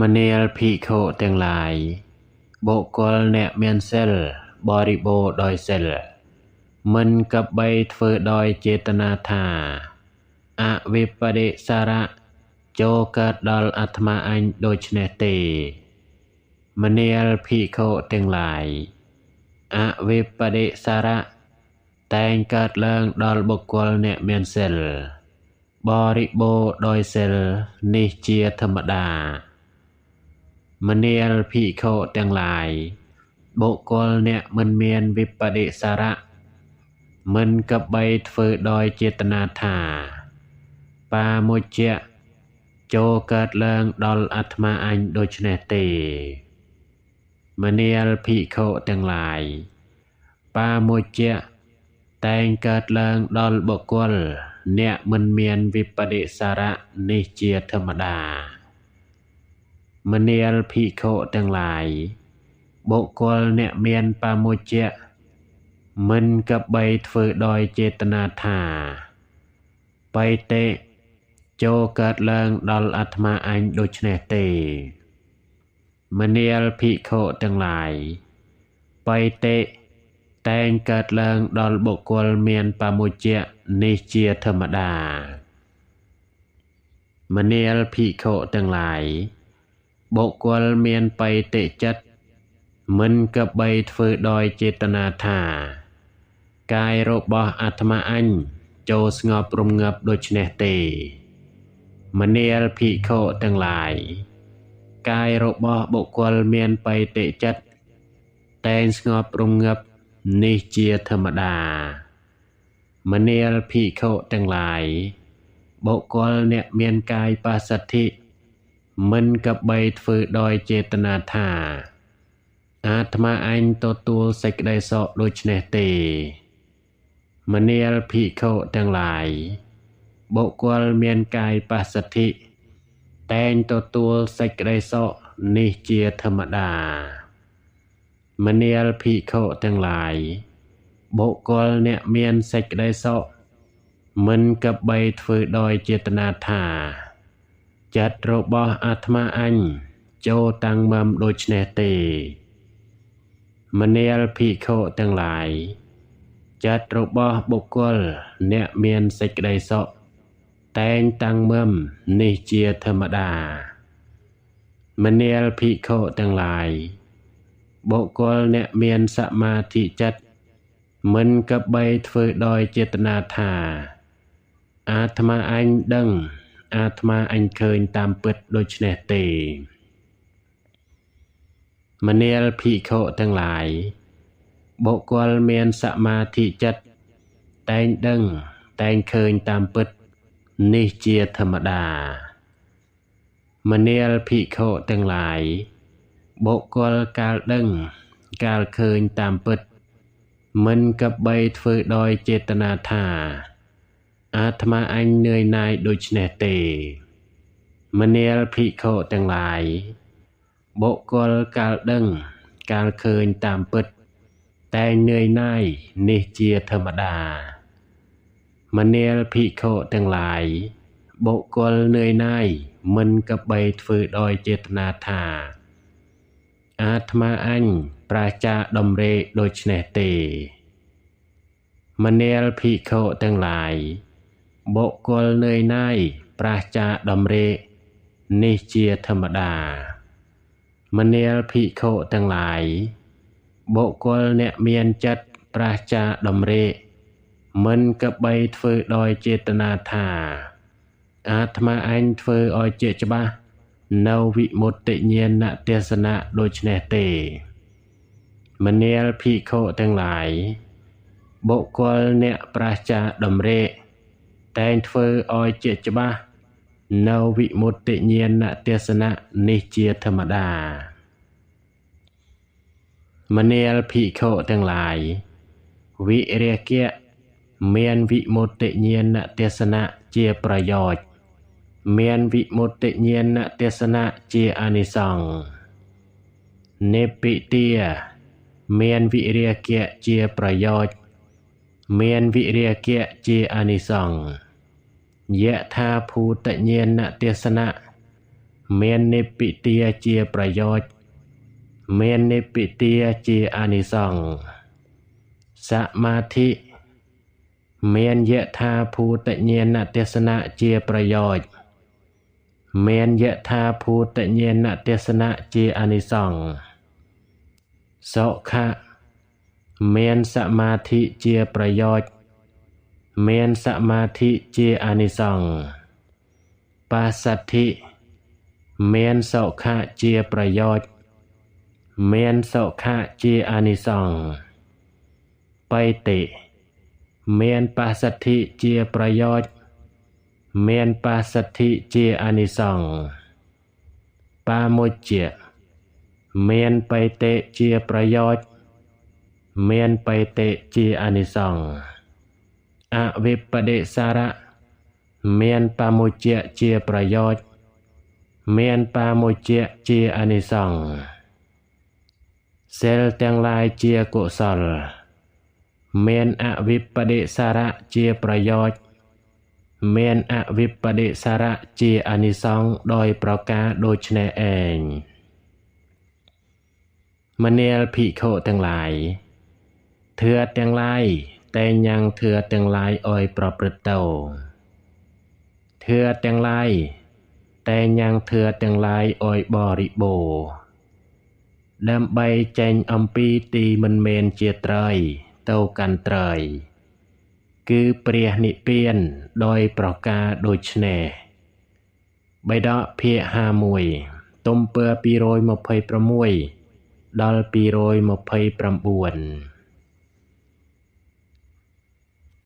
មនាលភិក្ខុទាំងឡាយបុគ្គលអ្នកមានសិលបរិបូរណ៍ដោយសិលមិនគប្បីធ្វើដោយចេតនាថាអវិបដិសារៈចូលកើតដល់អាត្មាអញដូច្នេះទេមនាលភិក្ខុទាំងឡាយអវិបដិសារៈតែងកើតឡើងដល់បុគ្គលអ្នកមានសិលបរិបូរណ៍ដោយសិលនេះជាធម្មតា មនាលភិក្ខុទាំងឡាយបុគ្គលអ្នកមិនមានវិបដិសារៈមិនកបីធ្វើដោយចេតនាថាបាមុជ្ជៈចូលកើតឡើងដល់អាត្មាអញដូច្នេះទេមនាលភិក្ខុទាំងឡាយបាមុជ្ជៈតែងកើតឡើងដល់បុគ្គល អ្នកមិនមានវិបដិសារៈនេះជាធម្មតា មនាលភិក្ខុទាំងឡាយ បុគ្គលអ្នកមានបាមុជ្ជៈមិនកបីធ្វើដោយចេតនាថាបៃតេចូលកើតឡើងដល់អាត្មាអញដូច្នេះទេមនាលភិក្ខុទាំងឡាយបៃតេតែងកើតឡើងដល់បុគ្គលមានបមុជ្ជៈនេះជាធម្មតាមនាលភិក្ខុទាំងឡាយ បុគ្គលមានបៃតិចិត្តមិនកបីធ្វើដោយចេតនាថា កាយរបស់អាត្មាអញចូលស្ងប់រងាប់ដូច្នេះទេមនាលភិក្ខុទាំងឡាយកាយរបស់បុគ្គលមានបៃតិចិត្តតែងស្ងប់រងាប់នេះជាធម្មតាមនាលភិក្ខុទាំងឡាយបុគ្គលអ្នកមានកាយបសទ្ធិ មិនកបីធ្វើដោយចេតនាថា អាត្មាអញទទួលសេចក្តីសុខដូចនេះទេមនាលភិក្ខុទាំងឡាយបុគ្គលមានកាយបសទ្ធិតែងទទួលសេចក្តីសុខនេះជាធម្មតាមនាលភិក្ខុទាំងឡាយបុគ្គលអ្នកមានសេចក្តីសុខមិនកបីធ្វើដោយចេតនាថា ចិត្តរបស់អាត្មាអញចូលតាំងមមដូចនេះទេមនាលភិក្ខុទាំងឡាយចិត្តរបស់បុគ្គលអ្នកមានសេចក្តីសុខតែងតាំងមមនេះជាធម្មតា មនាលភិក្ខុទាំងឡាយបុគ្គលអ្នកមានសមាធិចិត្តមិនកបីធ្វើដោយចេតនាថា អាត្មាអញដឹង អាត្មាអញឃើញតាមពិតដូច្នេះទេមនាលភិក្ខុទាំងឡាយបុគ្គលមានសមាធិចិត្តតែងដឹងតែងឃើញតាមពិតនេះជាធម្មតាមនាលភិក្ខុទាំងឡាយបុគ្គលកាលដឹងកាលឃើញតាមពិត មិនកបីធ្វើដោយចេតនាថា អាត្មាអញនឿយណាយដូចនេះទេមនាលភិក្ខុទាំងឡាយបុគ្គលកាលដឹងកាលឃើញតាមពិត តែនឿយណាយនេះជាធម្មតាមនាលភិក្ខុទាំងឡាយបុគ្គលនឿយណាយមិនកបីធ្វើដោយចេតនាថា អាត្មាអញប្រាចាដំរេដូចនេះទេមនាលភិក្ខុទាំងឡាយ បុគ្គលនឿយណាយប្រាចាដំរេនេះជាធម្មតា មនាលភិក្ខុទាំងឡាយបុគ្គលអ្នកមានចិត្តប្រាចាដំរេមិនកបីធ្វើដោយចេតនាថា អាត្មាអញធ្វើឲ្យជាច្បាស់នៅវិមុតតិញ្ញាណទេសនៈដូចនេះទេ មនាលភិក្ខុទាំងឡាយបុគ្គលអ្នកប្រាចាដំរេ តែងធ្វើឲ្យជាច្បាស់នៅវិមុតតិញ្ញាណទេសនៈនេះជាធម្មតា មនាលភិក្ខុទាំងឡាយវិរិយកៈមានវិមុតតិញ្ញាណទេសនៈជាប្រយោជន៍មានវិមុតតិញ្ញាណទេសនៈជាអានិសង្ឃនេពិទាមានវិរិយកៈជាប្រយោជន៍មានវិរិយកៈជាអានិសង្ឃ យថាភូតញ្ញាណទេសនៈមាននិព្ពិទាជាប្រយោជន៍មាននិព្ពិទាជាអានិសង្សសមាធិមានយថាភូតញ្ញាណទេសនៈជាប្រយោជន៍មានយថាភូតញ្ញាណទេសនៈជាអានិសង្សសុខៈមានសមាធិជាប្រយោជន៍ មានសមាធិជាអានិសង្សបាសទ្ធិមានសុខៈជាប្រយោជន៍មានសុខៈជាអានិសង្សបៃតិមានបាសទ្ធិជាប្រយោជន៍មានបាសទ្ធិជាអានិសង្សបាមុជ្ជៈមានបៃតិជាប្រយោជន៍មានបៃតិជាអានិសង្ស អវិបដិសារៈមានបាមុជ្ជៈជាប្រយោជន៍មានបាមុជ្ជៈជាអានិសង្សសិលទាំងឡាយជាកុសល មានអវិបដិសារៈជាប្រយោជន៍មានអវិបដិសារៈជាអានិសង្សដោយប្រការដូចនេះឯងមនាលភិក្ខុទាំងឡាយធឿទាំងឡាយ តែញ៉ាំងធឿទាំងឡាយអោយប្រព្រឹត្តទៅធឿទាំងឡាយតែញ៉ាំងធឿទាំងឡាយអោយបរិបូរដើម្បីចេញអំពីទីមិនមែនជាត្រីទៅកាន់ត្រីគឺព្រះនិព្វានដោយប្រការដូចនេះបៃដកភាគ51ទំពើ226ដល់229